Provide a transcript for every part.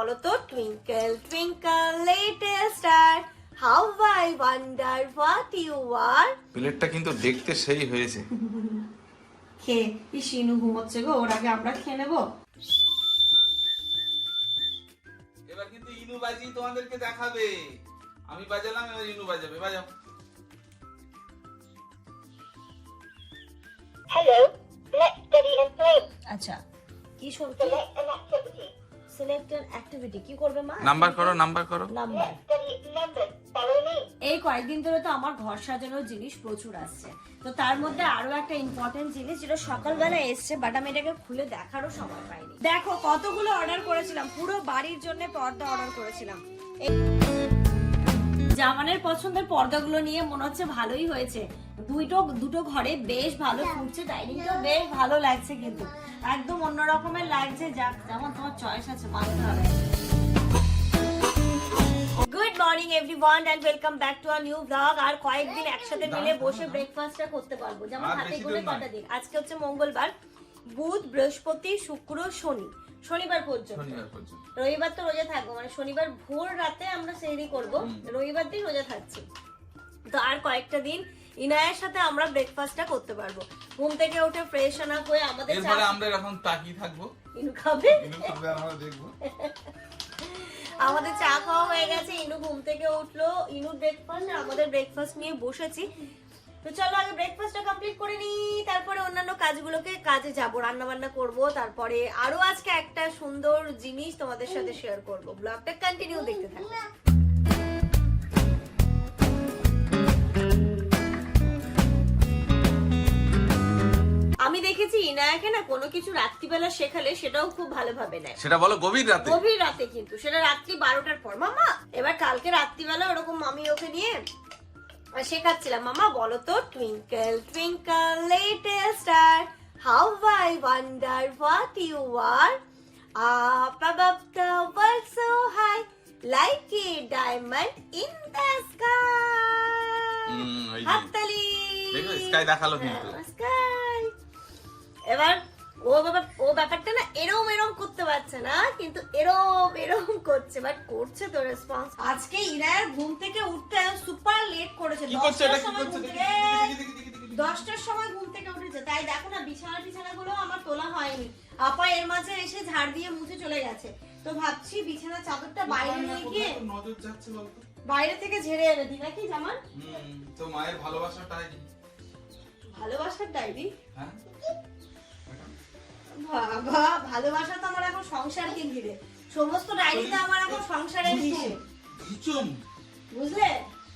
বলো তো twinkle twinkle little star how I wonder what you are প্লেটটা কিন্তু দেখতে সেই হয়েছে। খেয়ে এই শিনু ঘুমোচ্ছে গো ওর আগে আমরা খেয়ে নেব। এবার কিন্তু ইনু বাজি তোমাদেরকে দেখাবে। আমি বাজালাম এবার ইনু বাজাবে বাজাও। Play. আচ্ছা কি শুনতে. সিলেক্ট অ্যান অ্যাক্টিভিটি কি করবে মা? নাম্বার করো নাম্বার করো। নাম্বার. এই কয়েকদিন ধরে তো আমার ঘর সাজানোর জিনিস প্রচুর আসছে। তো তার মধ্যে আরও একটা ইম্পর্টেন্ট জিনিস যেটা সকালবেলা এসছে বাট আমি এটাকে খুলে দেখারও সময় পাইনি। দেখো কতগুলো অর্ডার করেছিলাম পুরো বাড়ির জন্য পর্দা অর্ডার করেছিলাম। এই- জামানের পছন্দের পর্দাগুলো নিয়ে মনে হচ্ছে ভালোই হয়েছে। দুটো দুটো ঘরে বেশ ভালো ফুটছে ডাইনিংটাও বেশ ভালো লাগছে কিন্তু। একদম অন্য রকমের লাগছে যাক যেমন তোমার চয়েস আছে মানতে হবে। Good morning everyone and welcome back to a new blog আর কয়েকদিন একসাথে মিলে বসে ব্রেকফাস্টটা করতে পারব। যেমন হাতে করে কটা দিন। আজকে হচ্ছে মঙ্গলবার বুধ বৃহস্পতি শুক্র শনি। শনিবার পর্যন্ত। শনিবার পর্যন্ত। রবিবার তো রোজা থাকব মানে শনিবার ভোর রাতে আমরা সেহরি করব। রবিবার দিন রোজা থাকছি। তো আর কয়েকটা দিন ইনায়ের সাথে আমরা ব্রেকফাস্টটা করতে পারব। ঘুম থেকে উঠে ফ্রেশ আপ হয়ে আমাদের এরপরে আমরা এখন তাকিয়ে থাকব। ইনু খাবে? ইনু আর আমরা দেখব। আমাদের চা খাওয়া হয়ে গেছে ইনু ঘুম থেকে উঠল। ইনু ব্রেকফাস্ট আমাদের ব্রেকফাস্ট নিয়ে বসেছি। তো চলো আগে ব্রেকফাস্টটা কমপ্লিট করে নিই তারপরে অন্যান্য কাজগুলোকে কাজে যাব রান্না বান্না করব তারপরে আরও আজকে একটা সুন্দর জিনিস তোমাদের সাথে শেয়ার করব। ব্লগটা কন্টিনিউ দেখতে থাকো। আমি দেখেছি ইনায়াকে না কোনো কিছু রাত্রিবেলা শেখালে সেটাও খুব ভালোভাবে নেয়। সেটা বলো গভীর রাতে? গভীর রাতে কিন্তু। সেটা রাত্রি বারোটার পর। মামা এবার কালকে রাত্রিবেলা ওরকম আমি ওকে নিয়ে শেখাচ্ছিলাম মামা বলো তো twinkle twinkle little star how I wonder what you are up above the world so high like a diamond in the sky হুম, ওই যে। হাততালি দেখো, sky দেখাল কিন্তু। স্কাই এবার ও বাবা ও ব্যাপারটা না এরম এরম করতে পারছে না কিন্তু এরম এরম করছে বাট করছে তো রেসপন্স আজকে ইরায়ের ঘুম থেকে উঠতে সুপার লেট করেছে। কি করছে এটা? দশটার সময় ঘুম থেকে-। দশটার সময় ঘুম উঠেছে। তাই দেখো না বিছানা টিছানা গুলো আমার তোলা হয়নি। আপা এর মাঝে এসে ঝাড় দিয়ে মুছে চলে গেছে। তো ভাবছি বিছানা চাদরটা বাইরে নিয়ে গিয়ে নজর যাচ্ছে বলতো? বাইরে থেকে ঝেড়ে এনে দি নাকি জামান? তো মায়ের ভালোবাসাটাই। ভালোবাসার ডায়েরি? হ্যাঁ? বাবা ভালোবাসা তো আমার এখন সংসারকে ঘিরে সমস্ত ডায়েরিতে আমার এখন সংসারের হিসেব বুঝলে?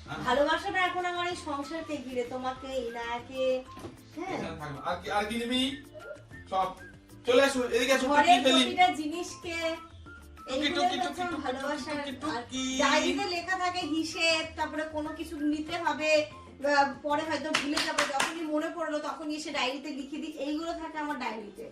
হ্যাঁ। ভালোবাসাটা এখন আমার এই সংসারকে ঘিরে তোমাকে ইনাকে হ্যাঁ। আর কি আর কি নিবি? সব। চলে আসো এদিকে আসো ঘরের প্রতিটা জিনিসকে ডায়েরিতে লেখা থাকে হিসেব তারপরে কোনো কিছু নিতে হবে পরে হয়তো ভুলে যাব যখনই মনে পড়ল তখনই এসে ডায়েরিতে লিখে দিই। এইগুলো থাকে আমার ডায়েরিতে।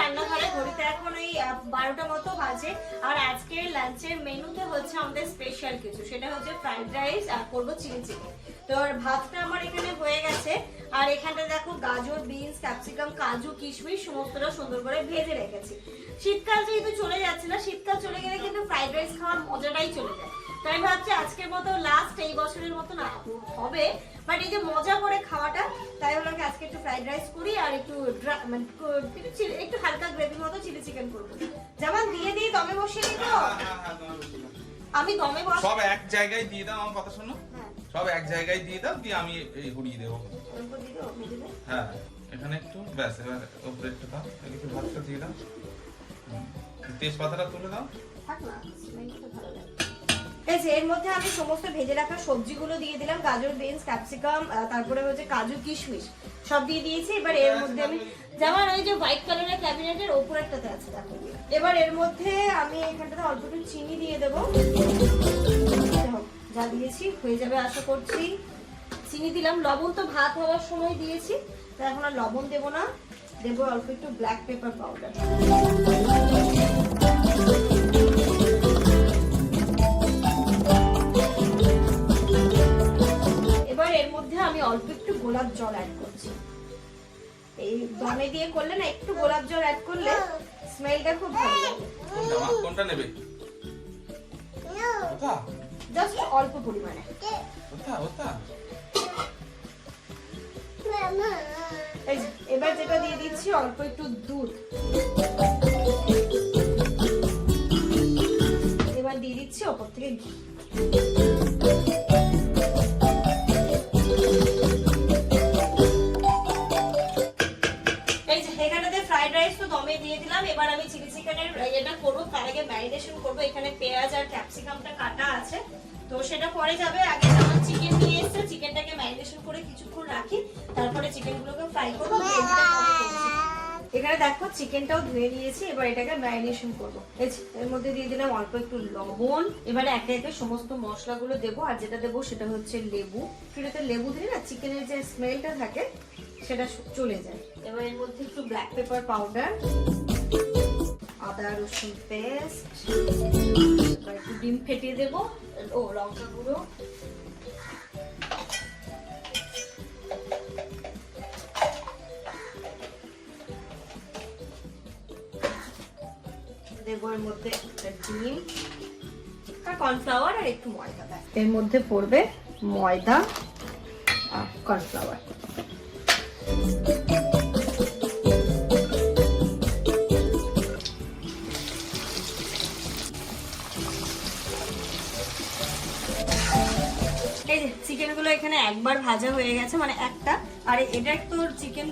রান্নাঘরে ঘড়িতে এখন আহ, বারোটা মতো বাজে। আর আজকের লাঞ্চের মেনুতে হচ্ছে আমাদের স্পেশাল কিছু। সেটা হচ্ছে ফ্রাইড রাইস আর করব চিলি চিকেন তো আর ভাতটা আমার এখানে হয়ে গেছে। আর এখানটা দেখো গাজর বিনস ক্যাপসিকাম কাজু কিশমিশ সমস্তটা সুন্দর করে ভেজে রেখেছি। শীতকাল যেহেতু চলে যাচ্ছে না শীতকাল চলে গেলে কিন্তু ফ্রাইড রাইস খাওয়ার মজাটাই চলে যায়। তাই ভাবছি আজকের মতো লাস্ট এই বছরের মতো না হবে। বাট এই যে মজা করে খাওয়াটা তাই হলো আজকে একটু ফ্রাইড রাইস করি আর একটু মানে একটু হালকা গ্রেভির মতো চিলি চিকেন করব। যেমন দিয়ে দিই দমে বসিয়ে দিই তো? হ্যাঁ, হ্যাঁ, হ্যাঁ। আমি দমে বস সব এক জায়গায় দিয়ে দাও আমার কথা শোনো। সব এক জায়গায় দিয়ে দাও দিয়ে আমি এই ঘুরিয়ে দিয়ে দিয়ে দেবে? হ্যাঁ এখানে একটু ব্যাস এবার উপরে একটু দাও একটু ভাতটা দিয়ে দাও। তেজপাতাটা তুলে দাও। থাক না, এই এর মধ্যে আমি সমস্ত ভেজে রাখা সবজিগুলো দিয়ে দিলাম। গাজর, বিনস, ক্যাপসিকাম তারপরে হচ্ছে কাজু, কিশমিশ, সব দিয়ে দিয়েছি। এবার এর মধ্যে আমি যেমন ওই যে হোয়াইট কালারের ক্যাবিনেটের ওপরেরটাতে আছে, দেখো। এবার এর মধ্যে আমি এখানটাতে অল্প একটু চিনি দিয়ে দেবো। যা দিয়েছি, হয়ে যাবে আশা করছি। চিনি দিলাম। লবণ তো ভাত হওয়ার সময় দিয়েছি, তো এখন আর লবণ দেবো না। দেবো অল্প একটু ব্ল্যাক পেপার পাউডার এর মধ্যে আমি অল্প একটু গোলাপ জল অ্যাড করছি। এই দমে দিয়ে করলে না একটু গোলাপ জল অ্যাড করলে স্মেলটা খুব ভালো লাগে। কোনটা নেবে? জাস্ট অল্প পরিমাণে। এবার যেটা দিয়ে দিচ্ছি অল্প একটু দুধ। এবার দিয়ে দিচ্ছি ওপর থেকে ঘি। তার আগে ম্যারিনেশন করব। এখানে পেঁয়াজ আর ক্যাপসিকামটা কাটা আছে। তো সেটা পরে যাবে। আগে যেমন চিকেন নিয়ে এসছে। চিকেনটাকে ম্যারিনেশন করে কিছুক্ষণ রাখি। তারপরে চিকেনগুলোকে ফ্রাই করব। এখানে দেখো চিকেনটাও ধুয়ে নিয়েছি। এবার এটাকে ম্যারিনেশন করব। এর মধ্যে দিয়ে দিলাম অল্প একটু লবণ। এবারে একে একে সমস্ত মশলাগুলো দেবো। আর যেটা দেবো সেটা হচ্ছে লেবু। সেটাতে লেবু দিলে না চিকেনের যে স্মেলটা থাকে, সেটা চলে যায়। এবার এর মধ্যে একটু ব্ল্যাক পেপার পাউডার আদা, রসুন পেস্ট। একটু ডিম ফেটিয়ে দেবো। ও, লঙ্কা গুঁড়ো। আর একটু ময়দা এর মধ্যে পড়বে ময়দা আর কর্নফ্লাওয়ার। ভাজা হয়ে গেছে মানে একটা। আর এটা তো চিকেন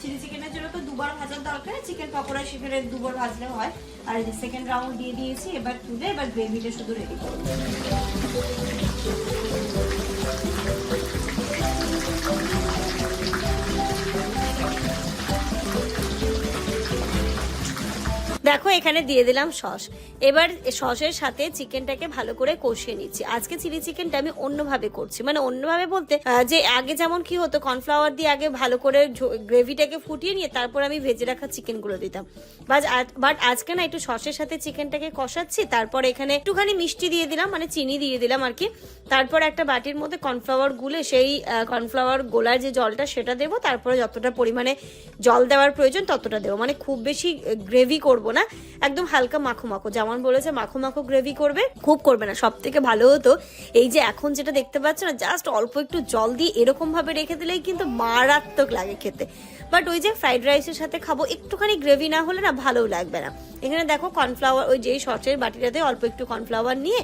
চিলি চিকেনের জন্য তো দুবার ভাজার দরকার। চিকেন পকোড়া সেখানে দুবার ভাজলে হয়। আর সেকেন্ড রাউন্ড দিয়ে দিয়েছি, এবার তুলে এবার গ্রেভিটা শুধু রেডি করব। দেখো, এখানে দিয়ে দিলাম সস। এবার সসের সাথে চিকেনটাকে ভালো করে কষিয়ে নিচ্ছি। আজকে চিলি চিকেনটা আমি অন্যভাবে করছি। মানে অন্যভাবে বলতে যে আগে যেমন কি হতো, কর্নফ্লাওয়ার দিয়ে আগে ভালো করে গ্রেভিটাকে ফুটিয়ে নিয়ে তারপর আমি ভেজে রাখা চিকেনগুলো দিতাম। বাট আজকে না একটু সসের সাথে চিকেনটাকে কষাচ্ছি, তারপর এখানে একটুখানি মিষ্টি দিয়ে দিলাম মানে চিনি দিয়ে দিলাম আর কি। তারপর একটা বাটির মধ্যে কর্নফ্লাওয়ার গুলে সেই কর্নফ্লাওয়ার গোলার যে জলটা, সেটা দেবো। তারপরে যতটা পরিমাণে জল দেওয়ার প্রয়োজন ততটা দেবো। মানে খুব বেশি গ্রেভি করব না? একদম হালকা মাখো মাখো যেমন বলেছে মাখো মাখো গ্রেভি করবে, খুব করবে না। সব থেকে ভালো হতো এই যে এখন যেটা দেখতে পাচ্ছ না জাস্ট অল্প একটু জল দিয়ে এরকম ভাবে রেখে দিলেই কিন্তু মারাত্মক লাগে খেতে। বাট ওই যে ফ্রাইড রাইসের সাথে খাব, একটুখানি গ্রেভি না হলে না ভালোও লাগবে না। এখানে দেখো কর্নফ্লাওয়ার ওই যেই সসের বাটিটাতে অল্প একটু কর্নফ্লাওয়ার নিয়ে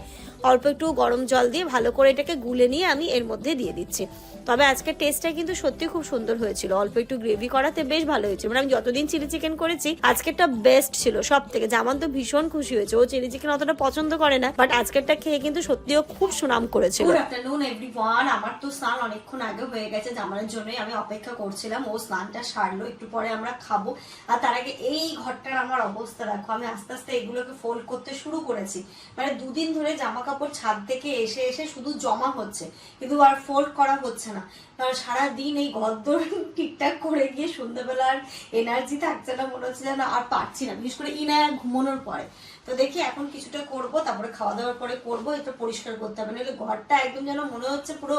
অল্প একটু গরম জল দিয়ে ভালো করে এটাকে গুলে নিয়ে আমি এর মধ্যে দিয়ে দিচ্ছি। তবে আজকের টেস্টটা কিন্তু সত্যি খুব সুন্দর হয়েছিল। অল্প একটু গ্রেভি করাতে বেশ ভালো হয়েছে মানে আমি যতদিন চিলি চিকেন করেছি, আজকেরটা বেস্ট ছিল সব থেকে জামান তো ভীষণ খুশি হয়েছে। ও চিলি চিকেন অতটা পছন্দ করে না বাট আজকেরটা খেয়ে কিন্তু সত্যিও খুব সুনাম করেছিল। গুড আফটারনুন এভরিওয়ান আমার তো স্নান অনেকক্ষণ আগে হয়ে গেছে। জামানের জন্যই আমি অপেক্ষা করছিলাম। ও স্নানটা সারলো, একটু পরে আমরা খাব। আর তার আগে এই ঘরটার আমার অবস্থা, দেখো, আমি আস্তে আস্তে এগুলোকে ফোল্ড করতে শুরু করেছি। মানে দুদিন ধরে জামা কাপড় ছাদ থেকে এসে এসে শুধু জমা হচ্ছে। কিন্তু আর ফোল্ড করা হচ্ছে না। কারণ সারাদিন এই গদ্দর ঠিকঠাক করে গিয়ে সন্ধ্যাবেলার এনার্জি থাকছে না, মনে হচ্ছে যেন আর পারছি না, বিশেষ করে ইনায়া ঘুমানোর পরে। তো দেখি এখন কিছুটা করব, তারপরে খাওয়া দাওয়ার পরে করব এটা পরিষ্কার করতে হবে, নাহলে ঘরটা একদম যেন মনে হচ্ছে পুরো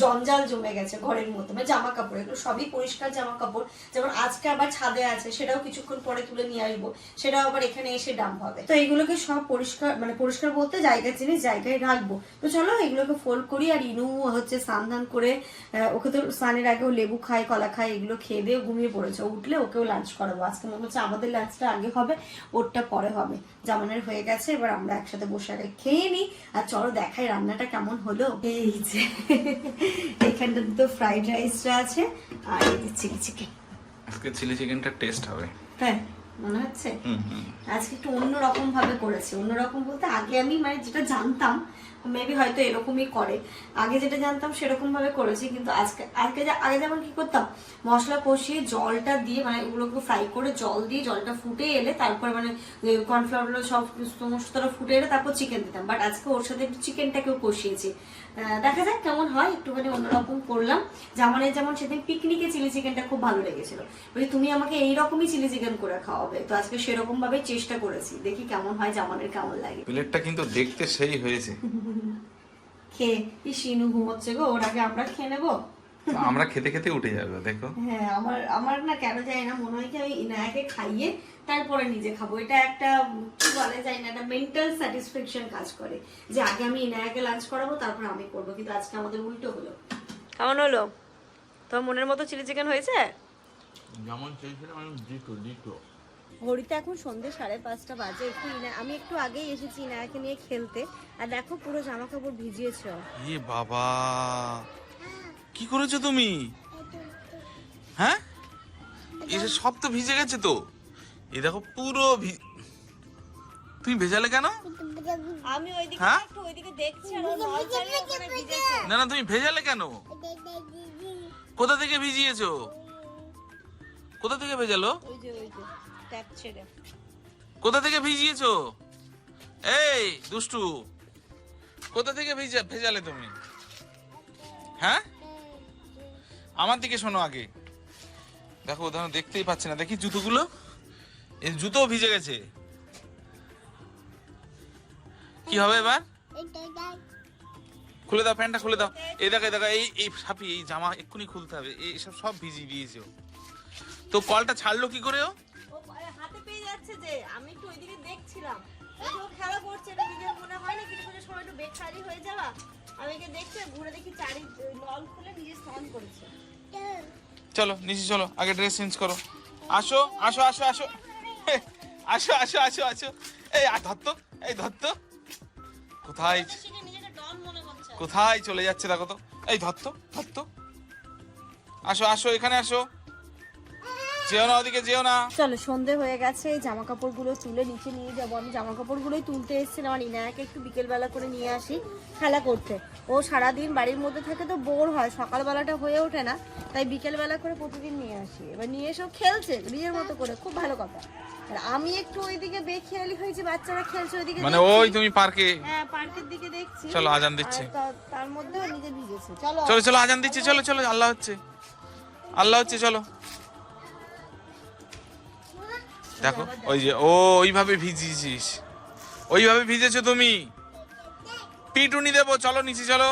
জঞ্জাল জমে গেছে ঘরের মধ্যে মানে জামা কাপড় এগুলো সবই পরিষ্কার জামা কাপড় যেমন আজকে আবার ছাদে আছে, সেটাও কিছুক্ষণ পরে তুলে নিয়ে আসব, সেটাও আবার এখানে এসে ডাম্প হবে। তো এগুলোকে সব পরিষ্কার মানে পরিষ্কার বলতে জায়গা জিনিস জায়গায় রাখব। তো চলো এগুলোকে ফোল্ড করি, আর ইনু হচ্ছে স্নান করে ওকে তো স্নানের আগেও লেবু খায় কলা খায় এগুলো খেয়ে দিয়ে ঘুমিয়ে পড়েছে। উঠলে ওকেও লাঞ্চ করাবো। আজকে মনে হচ্ছে আমাদের লাঞ্চটা আগে হবে ওরটা পরে হবে। জামানের হয়ে গেছে এবার আমরা একসাথে বসে আগে খেয়ে নিই। আর চলো দেখাই রান্নাটা কেমন হলো। এই যে এখানটা তো ফ্রাইড রাইসটা আছে। আর চিলি চিকেন আজকে চিলি চিকেনটার টেস্ট হবে। হ্যাঁ মনে হচ্ছে? আজকে একটু অন্যরকম ভাবে করেছে। অন্যরকম বলতে আগে আমি মানে যেটা জানতাম মেবি হয়তো এরকমই করে। আগে যেটা জানতাম সেরকম ভাবে করেছি, কিন্তু আজকে আজকে আগে যেমন কি করতাম, মশলা কষিয়ে জলটা দিয়ে মানে ওগুলোকে ফ্রাই করে জল দিয়ে জলটা ফুটে এলে তারপর মানে কর্নফ্লাওয়ার সব সমস্তটা ফুটে এলে তারপর চিকেন দিতাম। বাট আজকে ওর সাথে একটু চিকেনটাকেও কষিয়েছি। দেখা যাক কেমন হয়। একটুখানি অন্যরকম করলাম। জামানের যেমন সেদিন পিকনিকে চিলি চিকেনটা খুব ভালো লেগেছিল। বলি তুমি আমাকে এইরকমই চিলি চিকেন করে খাওয়াবে। তো আজকে সেরকম ভাবে চেষ্টা করেছি। দেখি কেমন হয় জামানের কেমন লাগে। প্লেটটা কিন্তু দেখতে সেই হয়েছে। খেয়ে কি শিনু ঘুমোচ্ছে গো। ওর আগে আমরা খেয়ে নেব? আমরা খেতে খেতে উঠে যাবে দেখো। হ্যাঁ আমার আমার না কেন যায় না মনে হয় কি আমি ইনায়াকে খাইয়ে তারপরে নিজে খাব। এটা একটা কি বলে যায় না একটা মেন্টাল স্যাটিসফ্যাকশন কাজ করে যে আগে আমি ইনায়াকে লাঞ্চ করাবো তারপর আমি করব। কিন্তু আজকে আমাদের উল্টো হলো। কেমন হলো? তোমার মনের মতো চিলি চিকেন হয়েছে? যেমন চেয়েছিলাম আমি দিটো দিটো ঘড়িতে এখন সন্ধ্যে সাড়ে পাঁচটা বাজে। একটু ইনা আমি একটু আগেই এসেছি ইনায়াকে নিয়ে খেলতে। আর দেখো পুরো জামা কাপড় ভিজিয়েছে। এ বাবা! কি করেছ তুমি? হ্যাঁ? এসে সব তো ভিজে গেছে তো। এ দেখো পুরো ভি- তুমি ভেজালে কেন? আমি ওইদিকে হ্যাঁ? একটু ওইদিকে দেখছি না না তুমি ভেজালে কেন? কোথা থেকে ভিজিয়েছো? কোথা থেকে ভেজালো? কোথা থেকে ভিজিয়েছো? এই দুষ্টু কোথা থেকে ভিজা ভেজালে তুমি? হ্যাঁ? আমার দিকে শোনো আগে। দেখো ওখানে দেখতেই পাচ্ছি না। দেখি জুতোগুলো। এই জুতো ভিজে গেছে। কি হবে এবার? খুলে দাও প্যান্টটা, খুলে দাও। এই দেখো দেখো, এই এই সাপি, এই জামা এক্ষুনি খুলতে হবে। এই সব সব ভিজিয়ে দিয়েছে ও। তো কলটা ছাড়লো কি করে ও? হাতে পেয়ে যাচ্ছে যে, আমি একটু ওইদিকে দেখছিলাম। আমি দেখছি ঘুরে দেখি চারি নল খুলে নিজে স্নান করেছে। চলো, নিচে চলো, আগে ড্রেস চেঞ্জ করো। আসো আসো আসো আসো। আসো আসো আসো আসো। এই ধত্ত এই ধত্ত কোথায়? কোথায় চলে যাচ্ছে দেখো তো। এই ধত্ত ধত্ত আসো আসো, এখানে আসো। যেও না ওদিকে যেও না। চলো সন্ধে হয়ে গেছে জামা কাপড়গুলো তুলে নিচে নিয়ে যাব। আমি জামা কাপড়গুলোই তুলতে এসেছিলাম আর ইনায়াকে একটু বিকেলবেলা করে নিয়ে আসি খেলা করতে। ও সারাদিন বাড়ির মধ্যে থাকে তো বোর হয় সকালবেলাটা হয়ে ওঠে না তাই বিকেলবেলা করে প্রতিদিন নিয়ে আসি। এবার নিয়ে এসেও খেলছে নিজের মতো করে খুব ভালো কথা। আর আমি একটু ওইদিকে বেখেয়ালি হয়েছি বাচ্চারা খেলছে ওইদিকে মানে ওই তুমি পার্কে? হ্যাঁ পার্কের দিকে দেখছি। চলো, আজান দিচ্ছে। তার মধ্যেও নিজে ভিজেছে। চলো। চলো চলো আজান দিচ্ছে চলো চলো আল্লাহ হচ্ছে। আল্লাহ হচ্ছে চলো। দেখো ওই যে ও ওইভাবে ভিজিয়েছিস। ওইভাবে ভিজেছো তুমি? পিটুনি দেবো চলো নিচে চলো।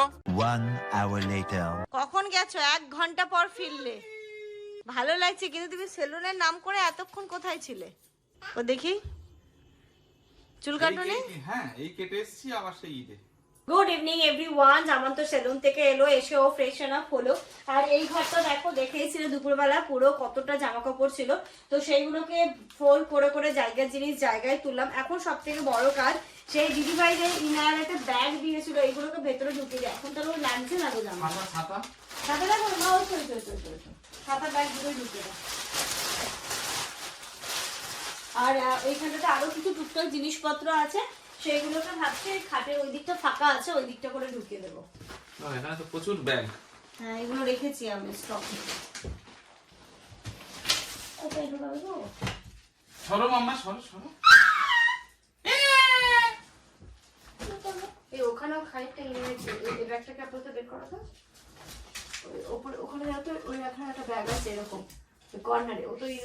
One hour later. কখন গেছো? এক ঘণ্টা পর ফিরলে। ভালো লাগছে কিন্তু তুমি সেলুনের নাম করে এতক্ষণ কোথায় ছিলে? ও দেখি। চুল কাটুনি? হ্যাঁ এই কেটে এসেছি আবার সেই ঈদে। গুড ইভিনিং এভরিওয়ান জামান তো সেলুন থেকে এলো এসে ও ফ্রেশন আপ হলো। আর এই ঘরটা দেখো দেখেইছিল দুপুরবেলা পুরো কতটা জামা কাপড় ছিল। তো সেইগুলোকে ফোল্ড করে করে জায়গার জিনিস জায়গায় তুললাম। এখন সব থেকে বড় কাজ সেই দিদি ভাইদের ইনার একটা ব্যাগ দিয়েছিল এইগুলোকে ভেতরে ঢুকে যায় এখন তাহলে ও লাগছে না গো জামা। ছাতা দেখো না ওই তো, তো, তো, তো, তো। ছাতা ব্যাগ দুটোই দাও। আর এইখানটাতে আরও কিছু টুকটাক জিনিসপত্র আছে। সেইগুলোকে ভাবছি খাটের ওই দিকটা ফাঁকা আছে ওই দিকটা করে ঢুকিয়ে দেবো। এখানে তো প্রচুর ব্যাগ। হ্যাঁ এগুলো রেখেছি আমি স্টক কোথায় ঢুকাবে গো সরো মাম্মা সরো সরো। এই ওখানেও খানিকটা এই ব্যাগটাকে আপাতত বের করো তো ওপরে ওখানে যাও তো ওই এখানে একটা ব্যাগ আছে এরকম কর্নারে ও তো এই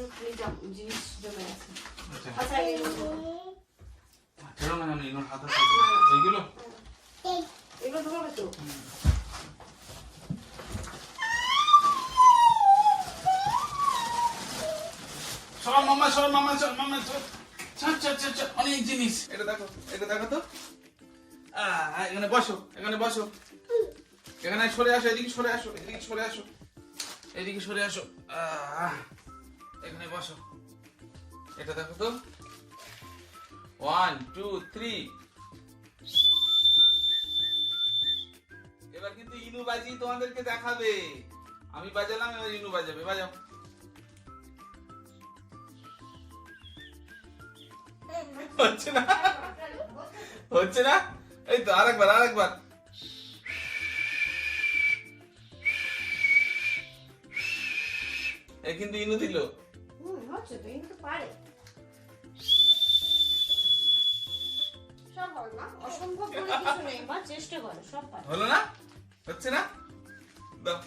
জিনিস জমে আছে। আচ্ছা। আচ্ছা ছেড়ো না এইগুলো? এগুলো তো। সর সর সর সর। অনেক জিনিস। এটা দেখো এটা দেখো তো। আহ, এখানে বসো এখানে বসো। এখানে সরে আসো এদিকে সরে আসো এদিকে সরে আসো। এদিকে সরে আসো। আহ, এখানে বসো। এটা দেখো তো। ওয়ান টু থ্রি এবার কিন্তু ইনু বাজি তোমাদেরকে দেখাবে। আমি বাজালাম, এবার ইনু বাজাবে, বাজাও। হচ্ছে না? হচ্ছে না? এই তো, আরেকবার আরেকবার। এ কিন্তু ইনু দিল। হচ্ছে তো কিন্তু পারে। সব হয় মা। অসম্ভব বলে কিছু নেই মা চেষ্টা করে সব পারে। হলো না? হচ্ছে না? দাও।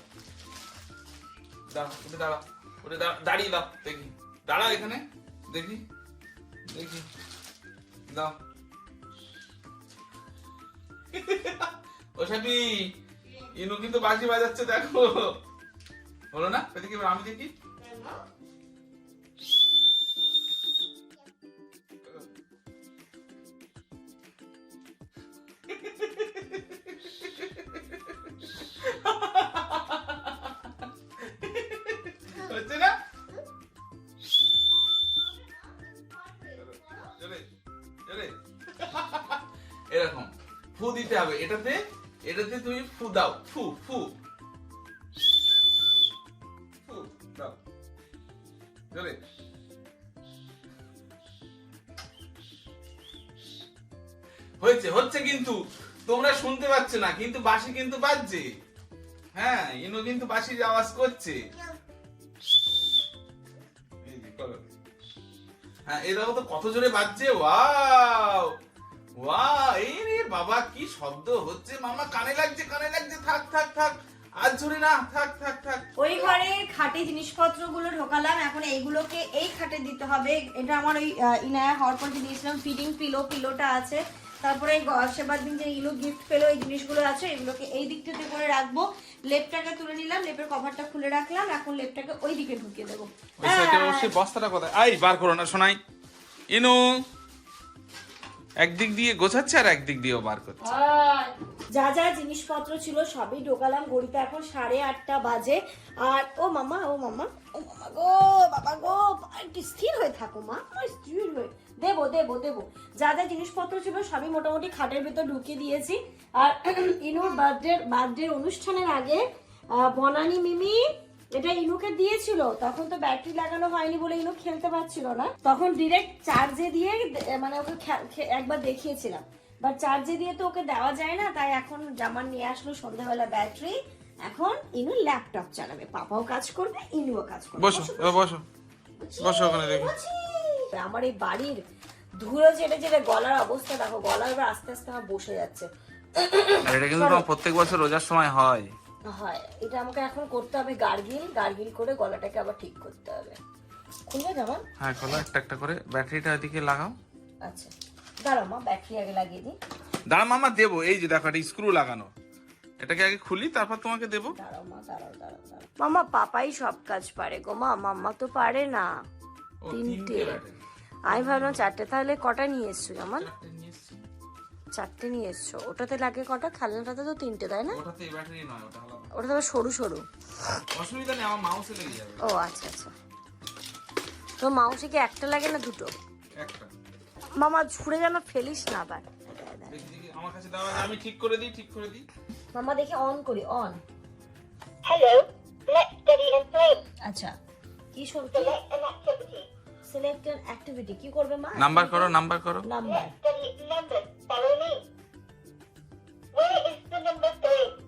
দাঁড়া উঠে দাঁড়া উঠে দাঁড়িয়ে দাও দেখি। দাঁড়াও এখানে দেখি দেখি। দাও। ও সাপি ইনু কিন্তু বাঁশি বাজাচ্ছে দেখো। হলো না? আমি দেখি। দিতে হবে। এটাতে এটাতে তুমি ফু দাও। ফু ফু। ফু হয়েছে, হচ্ছে কিন্তু। তোমরা শুনতে পাচ্ছ না, কিন্তু বাঁশি কিন্তু বাজছে। হ্যাঁ ইনো কিন্তু বাঁশির আওয়াজ করছে। হ্যাঁ দেখো তো কত জোরে বাজছে। ওয়াও! ওয়াও, এই বাবা কি শব্দ হচ্ছে মামা? কানে লাগছে কানে লাগছে। থাক থাক থাক। আর জোরে না থাক থাক থাক। ওই ঘরে খাটে জিনিসপত্রগুলো ঢোকালাম এখন এইগুলোকে এই খাটে দিতে হবে। এটা আমার ওই ইনায়া হওয়ার পর যে দিয়েছিলাম ফিডিং পিলো পিলোটা আছে। তারপরে সেবার দিন যে ইলো গিফট পেল এই জিনিসগুলো আছে এগুলোকে এই দিকটাতে করে রাখব। লেপটাকে তুলে নিলাম লেপের কভারটা খুলে রাখলাম এখন লেপটাকে ওই দিকে ঢুকিয়ে দেবো। ওই সাইডে অবশ্যই বস্তাটা কোথায়? আই বার করো না শোনাই। ইনু। একদিক দিয়ে গোছাচ্ছে আর একদিক দিয়েও বার করছে। যা যা জিনিসপত্র ছিল সবই ঢোকালাম, ঘড়িতে এখন সাড়ে আটটা বাজে। আর ও মামা ও মামা ও মামা গো, বাবা গো, একটু স্থির হয়ে থাকো মা স্থির হয়ে। দেবো দেবো দেবো। যা যা জিনিসপত্র ছিল সবই মোটামুটি খাটের ভেতর ঢুকিয়ে দিয়েছি। আর ইনুর বার্থডে বার্থডে অনুষ্ঠানের আগে বনানি মিমি এটা ইনুকে দিয়েছিল তখন তো ব্যাটারি লাগানো হয়নি বলে ইনু খেলতে পারছিল না। তখন ডিরেক্ট চার্জে দিয়ে মানে ওকে একবার দেখিয়েছিলাম। বাট চার্জে দিয়ে তো ওকে দেওয়া যায় না তাই এখন জামান নিয়ে আসলো সন্ধ্যাবেলা ব্যাটারি। এখন ইনু ল্যাপটপ চালাবে। পাপাও কাজ করবে ইনুও কাজ করবে। বসো বসো বসো। ওখানে দেখি। আমার এই বাড়ির ধুলো যেটা যেটা গলার অবস্থা দেখো গলা এবার আস্তে আস্তে আমার বসে যাচ্ছে। এটা কিন্তু প্রত্যেক বছর রোজার সময় হয়। হয়। এটা আমাকে এখন করতে হবে গার্গিল। গার্গিল করে গলাটাকে আবার ঠিক করতে হবে। খুলবে জামান? হ্যাঁ খোলো একটা একটা করে। ব্যাটারিটা ওইদিকে লাগাও। আচ্ছা। দাঁড়াও মা ব্যাটারি আগে লাগিয়ে দিই। দাঁড়া মামা দেবো। এই যে দেখো একটা স্ক্রু লাগানো। এটাকে আগে খুলি তারপর তোমাকে দেবো। দাঁড়াও মা দাঁড়াও দাঁড়াও দাঁড়াও। মামা পাপাই সব কাজ পারে গো মা। মাম্মা তো পারে না। ও তিনটে। আমি ভাবলাম চারটে তাহলে কটা নিয়ে এসছো জামান? চারটে নিয়ে এসছি। চারটে নিয়ে এসছো। ওটাতে লাগে কটা? খেলনাটাতে তো তিনটে তাই না? ওটাতে এই ব্যাটারি নয় ওটা ওটা তো সরু সরু। অসুবিধা নেই আমার মাউসে লেগে যাবে। ও আচ্ছা আচ্ছা। তো মাউসে কি একটা লাগে না দুটো? একটা। মামা ছুঁড়ে যেন ফেলিস না আবার আমার কাছে দাও আমি ঠিক করে দিই ঠিক করে দিই। মামা দেখি অন করি on hello select study and play আচ্ছা কি শুনতে? সিলেক্ট অ্যান অ্যাক্টিভিটি কি করবে মা? নাম্বার করো নাম্বার করো। Number number follow me Where is the number 3?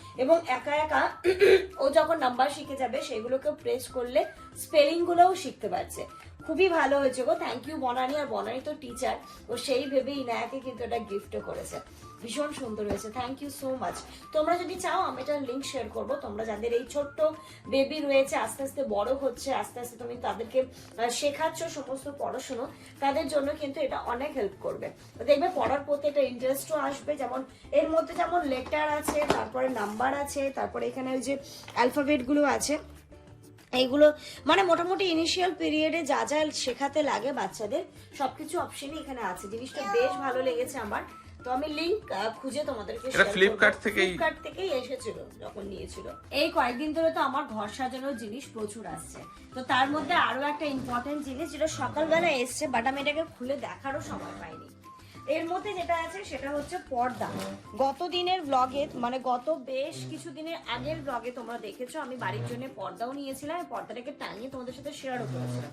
এবং একা একা ও যখন নাম্বার শিখে যাবে সেগুলোকে প্রেস করলে স্পেলিং গুলোও শিখতে পারছে। খুবই ভালো হয়েছে গো। Thank you Banani. আর বনানি তো টিচার ও সেই ভেবে ইনায়াকে কিন্তু এটা গিফটও করেছে। ভীষণ সুন্দর হয়েছে। থ্যাংক ইউ সো মাচ তোমরা যদি চাও, আমি এটার লিঙ্ক শেয়ার করব। তোমরা যাদের এই ছোট্ট বেবি রয়েছে, আস্তে আস্তে বড় হচ্ছে, আস্তে আস্তে তুমি তাদেরকে শেখাচ্ছ সমস্ত পড়াশুনো, তাদের জন্য কিন্তু এটা অনেক হেল্প করবে। দেখবে পড়ার প্রতি একটা ইন্টারেস্টও আসবে। যেমন, এর মধ্যে যেমন লেটার আছে, তারপরে নাম্বার আছে, তারপরে এখানে ওই যে অ্যালফাবেটগুলো আছে। এইগুলো মানে মোটামুটি ইনিশিয়াল পিরিয়ডে যা যা শেখাতে লাগে বাচ্চাদের, সবকিছু অপশনই এখানে আছে। জিনিসটা বেশ ভালো লেগেছে আমার। তো আমি লিংক খুঁজে তোমাদেরকে এটা share থেকেই- Flipkart থেকেই এসেছিল যখন নিয়েছিল। এই কয়েকদিন ধরে তো আমার ঘর সাজানোর জিনিস প্রচুর আসছে। তো তার মধ্যে আরও একটা ইম্পর্টেন্ট জিনিস যেটা সকালবেলা এসছে বাট আমি এটাকে খুলে দেখারও সময় পাইনি। এর মধ্যে যেটা আছে সেটা হচ্ছে পর্দা। গত দিনের ব্লগে মানে গত বেশ কিছু দিনের আগের ব্লগে তোমরা দেখেছ আমি বাড়ির জন্য পর্দাও নিয়েছিলাম পর্দাটাকে টানিয়ে তোমাদের সাথে শেয়ারও করেছিলাম।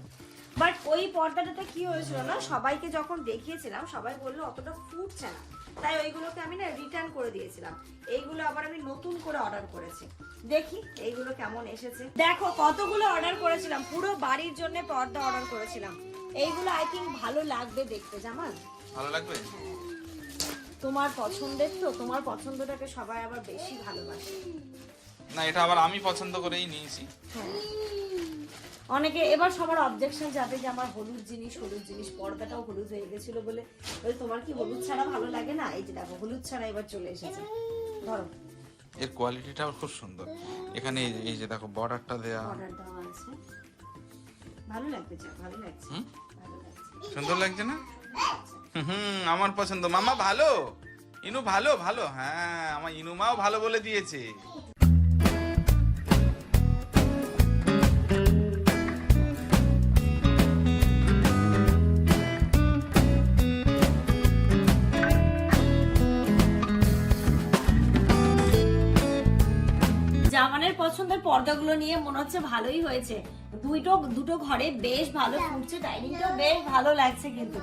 বাট ওই পর্দাটাতে কি হয়েছিল না সবাইকে যখন দেখিয়েছিলাম সবাই বলল অতটা ফুটছে না। তাই ওইগুলোকে আমি না রিটার্ন করে দিয়েছিলাম। এইগুলো আবার আমি নতুন করে অর্ডার করেছি। দেখি এইগুলো কেমন এসেছে। দেখো কতগুলো অর্ডার করেছিলাম। পুরো বাড়ির জন্য পর্দা অর্ডার করেছিলাম। এইগুলো আই থিঙ্ক ভালো লাগবে দেখতে জামাল? ভালো লাগবে? তোমার পছন্দের তো তোমার পছন্দটাকে সবাই আবার বেশি ভালোবাসে। না এটা আবার আমি পছন্দ করেই নিয়েছি। হ্যাঁ। অনেকে এবার সবার অবজেকশন যাবে যে আমার হলুদ জিনিস হলুদ জিনিস পর্দাটাও হলুদ হয়ে গেছিল বলে। ওই তোমার কি হলুদ ছাড়া ভালো লাগে না? এই যে দেখো হলুদ ছাড়া এবার চলে এসেছে। ধরো। এর কোয়ালিটিটাও খুব সুন্দর। এখানে এই যে- এই যে দেখো বর্ডারটা দেয়া। দেওয়া আছে। ভালো লাগবে ভালো লাগছে। হুম? ভালো লাগছে। সুন্দর লাগছে না? হুম আমার পছন্দ। মামা ভালো? ইনু ভালো? ভালো। হ্যাঁ আমার ইনু মাও ভালো বলে দিয়েছে। পছন্দের পর্দাগুলো নিয়ে মনে হচ্ছে ভালোই হয়েছে। দুইটো দুটো ঘরে বেশ ভালো ফুটছে, ডাইনিংটাও বেশ ভালো লাগছে কিন্তু।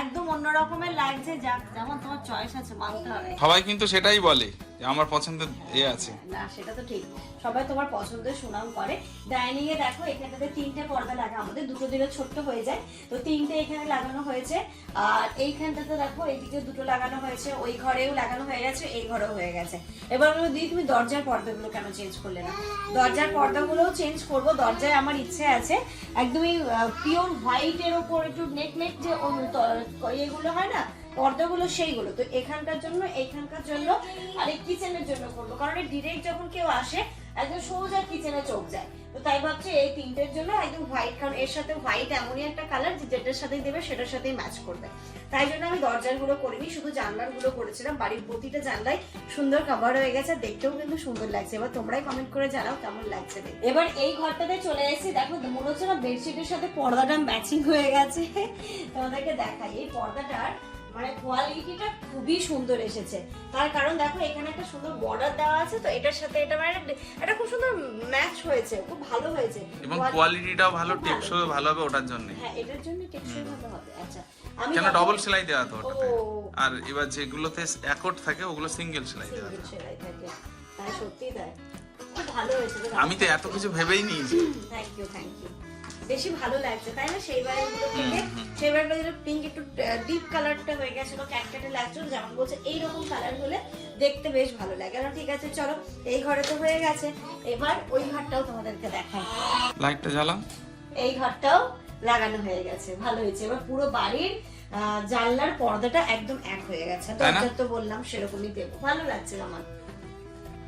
একদম অন্য রকমের লাগছে, যাক, যেমন তোমার চয়েস আছে, মানতে হবে। সবাই কিন্তু সেটাই বলে। আমার পছন্দের এ আছে। না, সেটা তো ঠিক। সবাই তোমার পছন্দের সুনাম করে। ডাইনিং এ দেখো, এখানটাতে তিনটে পর্দা লাগা। আমাদের দুটো দিলে ছোট্ট হয়ে যায়। তো তিনটে এখানে লাগানো হয়েছে। আর এইখানটাতে দেখো এইদিকে দুটো লাগানো হয়েছে। ওই ঘরেও লাগানো হয়ে গেছে, এই ঘরেও হয়ে গেছে। এবার আমি দিই তুমি দরজার পর্দাগুলো কেন চেঞ্জ করলে না? দরজার পর্দাগুলোও চেঞ্জ করব। দরজায় আমার ইচ্ছে আছে। একদমই পিওর হোয়াইট এর উপর একটু নেট নেট যে ইয়েগুলো হয় না পর্দাগুলো সেইগুলো। তো এখানকার জন্য, এইখানকার জন্য আর এই কিচেনের জন্য করব। কারণ ডিরেক্ট যখন কেউ আসে, একদম সোজা কিচেনে চোখ যায়। তো তাই ভাবছি এই তিনটের জন্য একদম হোয়াইট কারণ এর সাথে হোয়াইট এমনই একটা কালার যে যেটার সাথেই দেবে সেটার সাথেই ম্যাচ করবে। তাই জন্য আমি দরজারগুলো করিনি, শুধু জানলারগুলো করেছিলাম। বাড়ির প্রতিটা জানলায় সুন্দর কাভার হয়ে গেছে, দেখতেও কিন্তু সুন্দর লাগছে। এবার তোমরাই কমেন্ট করে জানাও কেমন লাগছে। এবার এই ঘরটাতে চলে এসেছি। দেখো, মনে হচ্ছে না বেডশিটের সাথে পর্দাটা ম্যাচিং হয়ে গেছে। তোমাদেরকে দেখাই, এই পর্দাটার মানে কোয়ালিটিটা খুবই সুন্দর এসেছে। তার কারণ দেখো এখানে একটা সুন্দর বর্ডার দেওয়া আছে তো এটার সাথে এটা মানে একটা- একটা খুব সুন্দর ম্যাচ হয়েছে খুব ভালো হয়েছে। এবং কোয়ালিটিটাও ভালো টেকসই ভালো হবে ওটার জন্য। হ্যাঁ এটার জন্য টেকসই ভালো হবে আচ্ছা। আমি কেন ডবল সেলাই দেওয়া তো ওটাতে? আর এবার যেগুলোতে অ্যাকর্ড থাকে ওগুলো সিঙ্গেল সেলাই দেওয়া সেলাই থাকে। তাই সত্যি তাই। খুব ভালো হয়েছে। আমি তো এত কিছু ভেবেই নিয়েছি থ্যাংক ইউ থ্যাংক ইউ বেশি ভালো লাগছে তাই না? সেইবারের থেকে সেইবারেরগুলো পিঙ্ক একটু ডিপ কালারটা হয়ে গেছিল ক্যাটকেটে লাগছিল যেমন বলছে এইরকম কালার হলে দেখতে বেশ ভালো লাগে। আর ঠিক আছে চলো এই ঘরে তো হয়ে গেছে। এবার ওই ঘরটাও তোমাদেরকে দেখাই। লাইটটা জ্বালাও। এই ঘরটাও লাগানো হয়ে গেছে ভালো হয়েছে। এবার পুরো বাড়ির জানলার পর্দাটা একদম এক হয়ে গেছে। না? দরজার তো বললাম সেরকমই দেবো। ভালো লাগছে আমার।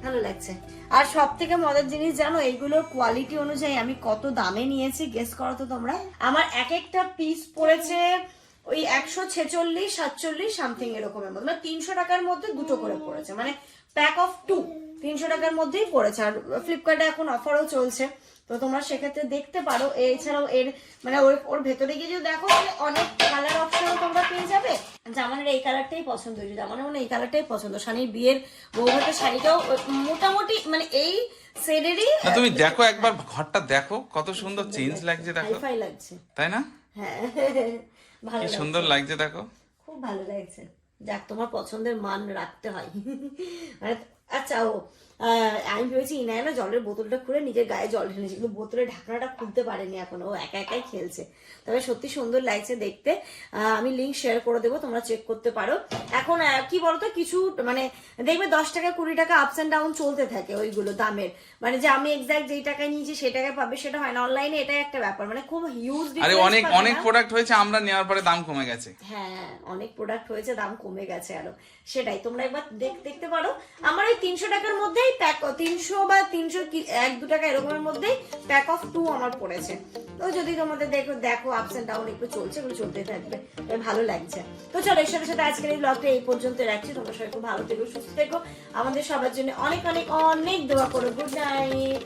ভালো লাগছে। আর সব থেকে মজার জিনিস জানো, এইগুলোর কোয়ালিটি অনুযায়ী আমি কত দামে নিয়েছি গেস করো তো তোমরা। আমার এক একটা পিস পড়েছে ওই একশো ছেচল্লিশ, সাতচল্লিশ সামথিং এরকমের মধ্যে। মানে তিনশো টাকার মধ্যে দুটো করে পড়েছে। মানে প্যাক অফ টু তিনশো টাকার মধ্যেই পড়েছে। আর ফ্লিপকার্টে এখন অফারও চলছে। তো তোমরা সেক্ষেত্রে দেখতে পারো এছাড়াও এর মানে ওর ওর ভেতরে গিয়ে যদি দেখো অনেক কালার অপশন তোমরা পেয়ে যাবে। জামানের এই কালারটাই পছন্দ হয়েছে জামানের মানে এই কালারটাই পছন্দ। শানির বিয়ের বৌভাতের শাড়িটাও মোটামুটি মানে এই সেডেরই তুমি দেখো একবার ঘরটা দেখো কত সুন্দর চেঞ্জ লাগছে দেখো। হাইফাই লাগছে। তাই না? হ্যাঁ ভালো সুন্দর লাগছে দেখো। খুব ভালো লাগছে। যাক তোমার পছন্দের মান রাখতে হয়। মানে আচ্ছা ও আমি ভেবেছি ইনায় না জলের বোতলটা খুলে নিজের গায়ে জল ঢেলেছে কিন্তু বোতলের ঢাকনাটা খুলতে পারেনি এখন ও একা একাই খেলছে। তবে সত্যি সুন্দর লাগছে দেখতে। আমি লিঙ্ক শেয়ার করে দেবো তোমরা চেক করতে পারো। এখন কি বলতো কিছু মানে দেখবে দশ টাকা কুড়ি টাকা আপস অ্যান্ড ডাউন চলতে থাকে ওইগুলো দামের। মানে যে আমি এক্সাক্ট যেই টাকায় নিয়েছি সেই টাকায় পাবে সেটা হয় না। অনলাইনে এটাই একটা ব্যাপার মানে খুব হিউজ আরে অনেক অনেক প্রোডাক্ট হয়েছে আমরা নেওয়ার পরে দাম কমে গেছে। হ্যাঁ অনেক প্রোডাক্ট হয়েছে দাম কমে গেছে আরও। সেটাই তোমরা একবার দেখ- দেখতে পারো। আমার ওই তিনশো টাকার মধ্যেই প্যাক তিনশো বা তিনশো এক, দু টাকা এরকমের মধ্যেই প্যাক অফ টু আমার পড়েছে। তো যদি তোমাদের দেখো দেখো আপস অ্যান্ড ডাউন একটু চলছে এগুলো চলতে থাকবে ভালো লাগছে। তো চলো এর সাথে সাথে আজকের এই ব্লগটা এই পর্যন্ত রাখছি। তোমরা সবাই খুব ভালো থেকো, সুস্থ থেকো। আমাদের সবার জন্য অনেক অনেক অনেক দোয়া করো। Good night